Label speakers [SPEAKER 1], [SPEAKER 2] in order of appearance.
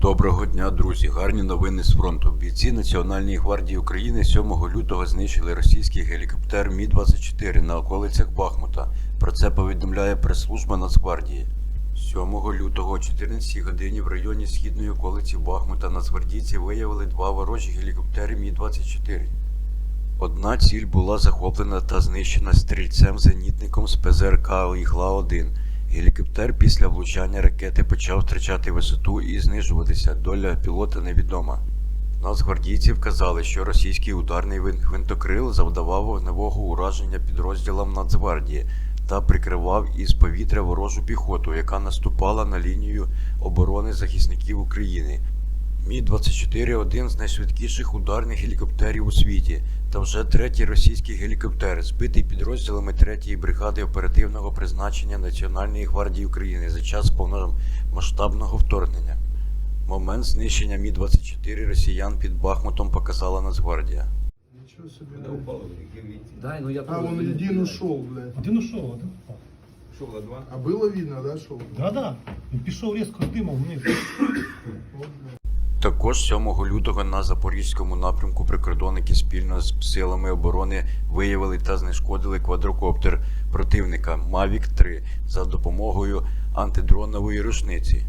[SPEAKER 1] Доброго дня, друзі! Гарні новини з фронту. Бійці Національної гвардії України 7 лютого знищили російський гелікоптер Мі-24 на околицях Бахмута. Про це повідомляє прес-служба Нацгвардії. 7 лютого о 14 годині в районі східної околиці Бахмута нацгвардійці виявили два ворожі гелікоптери Мі-24. Одна ціль була захоплена та знищена стрільцем-зенітником з ПЗРК «Ігла-1». Гелікоптер після влучання ракети почав втрачати висоту і знижуватися. Доля пілота невідома. Нацгвардійці вказали, що російський ударний гвинтокрил завдавав вогневого ураження підрозділам Нацгвардії та прикривав із повітря ворожу піхоту, яка наступала на лінію оборони захисників України. Мі-24 один з найшвидкіших ударних гелікоптерів у світі, та вже третій російський гелікоптер, збитий підрозділами 3-ї бригади оперативного призначення Національної гвардії України за час повномасштабного вторгнення. Момент знищення Мі-24 росіян під Бахмутом показала Нацгвардія.
[SPEAKER 2] Ничего себе.
[SPEAKER 3] Когда
[SPEAKER 2] блядь.
[SPEAKER 3] упал, где видите?
[SPEAKER 4] Да, ну я
[SPEAKER 2] А,
[SPEAKER 4] тоже
[SPEAKER 2] он
[SPEAKER 4] видел.
[SPEAKER 2] один ушел, блядь.
[SPEAKER 5] Один ушов, один.
[SPEAKER 3] Шел на два.
[SPEAKER 2] А было видно, да, шел?
[SPEAKER 5] Да-да. Він пішов різко з димом вниз.
[SPEAKER 1] Також 7 лютого на запорізькому напрямку прикордонники спільно з силами оборони виявили та знешкодили квадрокоптер противника Mavic 3 за допомогою антидронової рушниці.